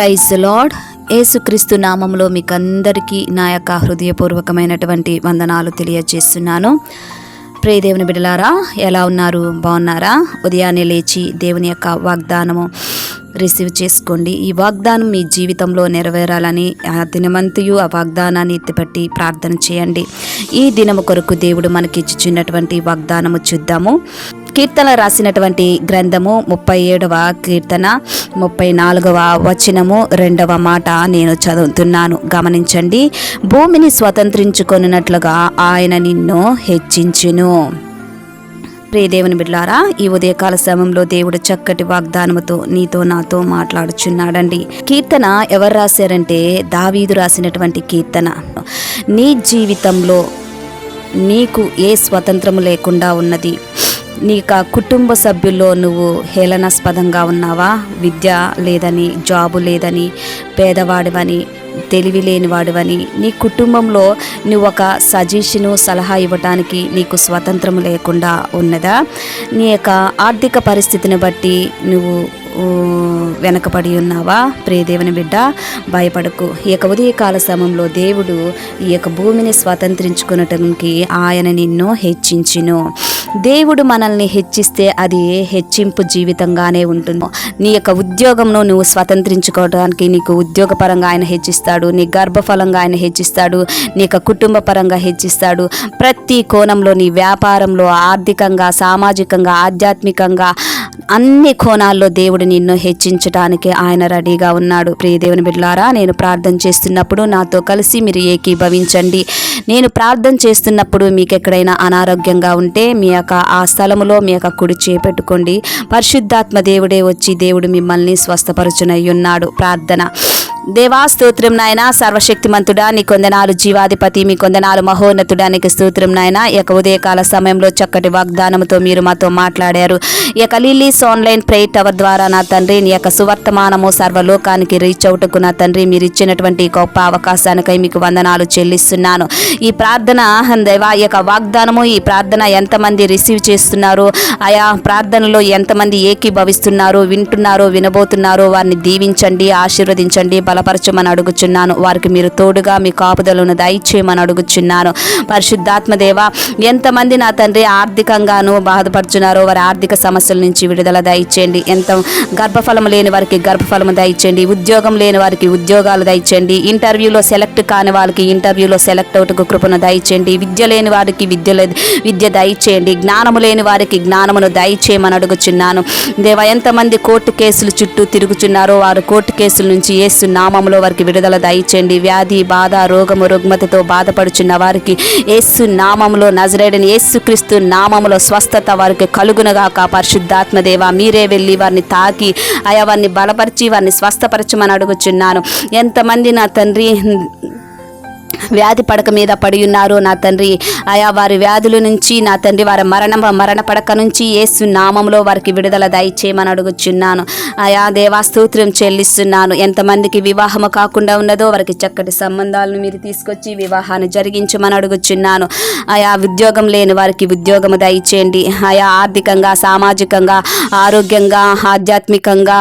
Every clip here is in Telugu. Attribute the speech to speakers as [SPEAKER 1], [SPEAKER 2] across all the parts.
[SPEAKER 1] Praise lord. యేసుక్రీస్తు నామంలో మీకు అందరికీ నా యొక్క హృదయపూర్వకమైనటువంటి వందనాలు తెలియజేస్తున్నాను. ప్రియదేవుని బిడలారా ఎలా ఉన్నారు? బాగున్నారా? ఉదయాన్నే లేచి దేవుని యొక్క వాగ్దానము రిసీవ్ చేసుకోండి. ఈ వాగ్దానం మీ జీవితంలో నెరవేరాలని ఆ దినమంతయు ఆ వాగ్దానాన్ని ఎత్తిపట్టి ప్రార్థన చేయండి. ఈ దినము కొరకు దేవుడు మనకిచ్చుచున్నటువంటి వాగ్దానము చూద్దాము. కీర్తన రాసినటువంటి గ్రంథము ముప్పై ఏడవ కీర్తన ముప్పై నాలుగవ వచనము రెండవ మాట నేను చదువుతున్నాను. గమనించండి భూమిని స్వతంత్రించుకొనినట్లుగా ఆయన నిన్ను హెచ్చించును. ప్రియదేవుని బిడ్డారా బిడ్లారా ఈ ఉదయకాల సమయంలో దేవుడు చక్కటి వాగ్దానముతో నీతో నాతో మాట్లాడుచున్నాడండి. కీర్తన ఎవరు రాశారంటే దావీదు రాసినటువంటి కీర్తన. నీ జీవితంలో నీకు ఏ స్వతంత్రము లేకుండా ఉన్నది? నీకు ఆ కుటుంబ సభ్యుల్లో నువ్వు హేళనాస్పదంగా ఉన్నావా? విద్య లేదని జాబు లేదని పేదవాడివని తెలివి లేనివాడివని నీ కుటుంబంలో నువ్వు ఒక సజెషను సలహా ఇవ్వటానికి నీకు స్వతంత్రం లేకుండా ఉన్నదా? నీ యొక్క ఆర్థిక పరిస్థితిని బట్టి నువ్వు వెనకబడి ఉన్నావా? ప్రియదేవుని బిడ్డ భయపడకు. ఈ యొక్క ఉదయకాల సమయంలో దేవుడు ఈ యొక్క భూమిని స్వతంత్రించుకునటానికి ఆయన నిన్ను హెచ్చించును. దేవుడు మనల్ని హెచ్చిస్తే అది హెచ్చింపు జీవితంగానే ఉంటుంది. నీ యొక్క ఉద్యోగంను నువ్వు స్వతంత్రించుకోవడానికి నీకు ఉద్యోగపరంగా ఆయన హెచ్చిస్తాడు నీ గర్భఫలంగా ఆయన హెచ్చిస్తాడు నీ యొక్క కుటుంబ పరంగా హెచ్చిస్తాడు. ప్రతి కోణంలో నీ వ్యాపారంలో ఆర్థికంగా సామాజికంగా ఆధ్యాత్మికంగా అన్ని కోణాల్లో దేవుడు నిన్ను హెచ్చించడానికి ఆయన రెడీగా ఉన్నాడు. ప్రియ దేవుని బిడ్డలారా నేను ప్రార్థన చేస్తున్నప్పుడు నాతో కలిసి మీరు ఏకీభవించండి. నేను ప్రార్థన చేస్తున్నప్పుడు మీకు ఎక్కడైనా అనారోగ్యంగా ఉంటే మీ యొక్క ఆ స్థలములో మీ యొక్క కుడి చేపెట్టుకోండి పరిశుద్ధాత్మ దేవుడే వచ్చి దేవుడు మిమ్మల్ని స్వస్థపరచునయ్యున్నాడు. ప్రార్థన. దేవా స్తోత్రం నాయన సర్వశక్తిమంతుడా నీ కొందనాలు జీవాధిపతి మీ కొందనాలు మహోన్నతుడా నీకు స్తోత్రం నాయన. ఇక యొక్క ఉదయకాల సమయంలో చక్కటి వాగ్దానంతో మీరు మాతో మాట్లాడారు. ఇక యొక్క ఆన్లైన్ ప్రే టవర్ ద్వారా నా తండ్రి నీ యొక్క సువర్తమానము సర్వలోకానికి రీచ్ అవుటకు నా తండ్రి మీరు ఇచ్చినటువంటి గొప్ప అవకాశానికై మీకు వందనాలు చెల్లిస్తున్నాను. ఈ ప్రార్థన దేవా ఈ యొక్క వాగ్దానము ఈ ప్రార్థన ఎంతమంది రిసీవ్ చేస్తున్నారు? ఆయా ప్రార్థనలో ఎంతమంది ఏకీభవిస్తున్నారు? వింటున్నారో వినబోతున్నారో వారిని దీవించండి ఆశీర్వదించండి బలపరచమని అడుగుచున్నాను. వారికి మీరు తోడుగా మీ కాపుదలను దయచేయమని అడుగుచున్నాను. పరిశుద్ధాత్మ దేవ ఎంతమంది నా తండ్రి ఆర్థికంగాను బాధపడుచున్నారో వారి ఆర్థిక సమస్యల నుంచి విడుదల దయచేయండి. ఎంత గర్భఫలం లేని వారికి గర్భఫలము దయచేయండి. ఉద్యోగం లేని వారికి ఉద్యోగాలు దయచేయండి. ఇంటర్వ్యూలో సెలెక్ట్ కాని వాళ్ళకి ఇంటర్వ్యూలో సెలెక్ట్ అవుటకు కృపను దయచేయండి. విద్య లేని వారికి విద్య విద్య దయచేయండి. జ్ఞానము లేని వారికి జ్ఞానమును దయచేయమని అడుగుచున్నాను. దేవ ఎంతమంది కోర్టు కేసులు చుట్టూ తిరుగుచున్నారో వారు కోర్టు కేసుల నుంచి వేస్తున్నారు నామంలో వారికి విడుదల దయచేయండి. వ్యాధి బాధ రోగము రుగ్మతతో బాధపడుచున్న వారికి ఏసు నామంలో నజరేడని ఏసుక్రీస్తు నామములో స్వస్థత వారికి కలుగునగాక. పరిశుద్ధాత్మదేవ మీరే వెళ్ళి వారిని తాకి ఆయా వారిని బలపరిచి వారిని స్వస్థపరచమని అడుగుచున్నాను. ఎంతమంది నా తండ్రి వ్యాధి పడక మీద పడి ఉన్నారు నా తండ్రి. ఆయా వారి వ్యాధుల నుంచి నా తండ్రి వారి మరణ మరణ పడక నుంచి యేసు నామంలో వారికి విడుదల దయచేయమని అడుగుచున్నాను. ఆయా దేవాస్తోత్రం చెల్లిస్తున్నాను. ఎంతమందికి వివాహము కాకుండా ఉన్నదో వారికి చక్కటి సంబంధాలను మీరు తీసుకొచ్చి వివాహాన్ని జరిగించమని అడుగుచున్నాను. ఆయా ఉద్యోగం లేని వారికి ఉద్యోగము దయచేయండి. ఆయా ఆర్థికంగా సామాజికంగా ఆరోగ్యంగా ఆధ్యాత్మికంగా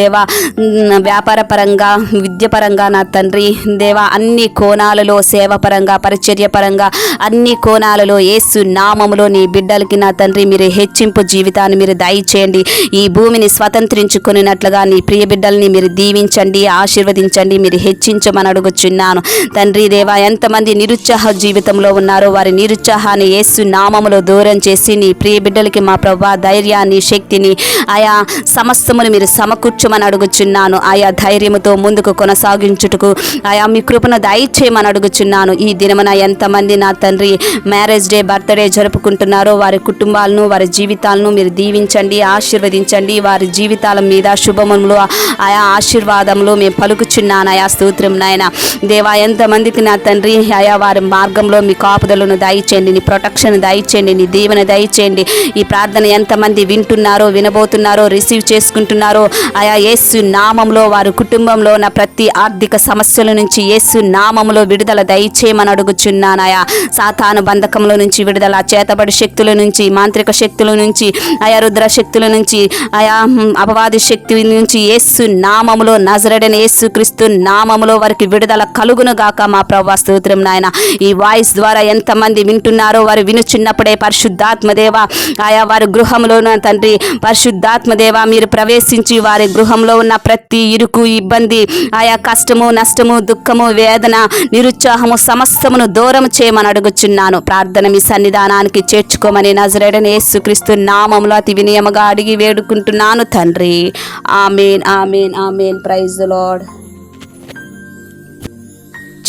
[SPEAKER 1] దేవా వ్యాపారపరంగా వ్యాపార పరంగా విద్యపరంగా నా తండ్రి. దేవా అన్ని కోణాలలో సేవ పరంగా పరిచర్య పరంగా అన్ని కోణాలలో ఏసు నామములో నీ బిడ్డలకి నా తండ్రి మీరు హెచ్చింపు జీవితాన్ని మీరు దయచేయండి. ఈ భూమిని స్వతంత్రించుకున్నట్లుగా నీ ప్రియ బిడ్డల్ని మీరు దీవించండి ఆశీర్వదించండి మీరు హెచ్చించమని అడుగుచున్నాను. తండ్రి దేవా ఎంతమంది నిరుత్సాహ జీవితంలో ఉన్నారో వారి నిరుత్సాహాన్ని ఏసు నామములో దూరం చేసి నీ ప్రియ బిడ్డలకి మా ప్రభా ధైర్యాన్ని శక్తిని ఆయా సమస్తమును మీరు సమకూర్చమని అడుగుచున్నాను. ఆయా ధైర్యముతో ముందుకు కొనసాగించుటకు ఆయా మీ కృపను దయచేయమని అడుగు చేయుచున్నాను ఈ దినమున ఎంతమంది నా తండ్రి మ్యారేజ్ డే బర్త్డే జరుపుకుంటున్నారో వారి కుటుంబాలను వారి జీవితాలను మీరు దీవించండి ఆశీర్వదించండి. వారి జీవితాల మీద శుభములు ఆయా ఆశీర్వాదములు మేము పలుకుచున్నాను. ఆయా స్తోత్రం నాయన. దేవా ఎంతమందికి నా తండ్రి ఆయా వారి మార్గంలో మీ కాపుదలను దయచేయండి నీ ప్రొటెక్షన్ దయచేయండి నీ దీవెన దయచేయండి. ఈ ప్రార్థన ఎంతమంది వింటున్నారో వినబోతున్నారో రిసీవ్ చేసుకుంటున్నారో ఆయా యేసు నామంలో వారి కుటుంబంలో ఉన్న ప్రతి ఆర్థిక సమస్యల నుంచి యేసు నామంలో విడుదల దయచేయమని అడుగుచున్నానయా సాతాను బంధకంలో నుంచి విడుదల చేతబడి శక్తుల నుంచి మాంత్రిక శక్తుల నుంచి ఆయా రుద్ర శక్తుల నుంచి ఆయా అపవాది శక్తి నుంచి యేసు నామములో నజరడని యేసు క్రీస్తు నామములో వారికి విడుదల కలుగును గాక మా ప్రభా స్తోత్రం నాయన. ఈ వాయిస్ ద్వారా ఎంతమంది వింటున్నారో వారు వినుచున్నప్పుడే పరిశుద్ధాత్మదేవ ఆయా వారి గృహంలో ఉన్న తండ్రి పరిశుద్ధాత్మదేవ మీరు ప్రవేశించి వారి గృహంలో ఉన్న ప్రతి ఇరుకు ఇబ్బంది ఆయా కష్టము నష్టము దుఃఖము వేదన నిరుత్సాహము సమస్తమును దూరం చేయమని అడుగుచున్నాను. ప్రార్థన మీ సన్నిధానానికి చేర్చుకోమని నజరేడని యేసుక్రీస్తు నామములో అతి వినయముగా అడిగి వేడుకుంటున్నాను తండ్రి. Amen amen amen. Praise lord.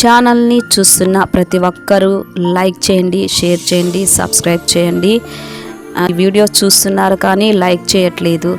[SPEAKER 1] ఛానల్ని చూస్తున్న ప్రతి ఒక్కరూ లైక్ చేయండి షేర్ చేయండి సబ్స్క్రైబ్ చేయండి. ఆ, వీడియో చూస్తున్నారు కానీ లైక్ చేయట్లేదు.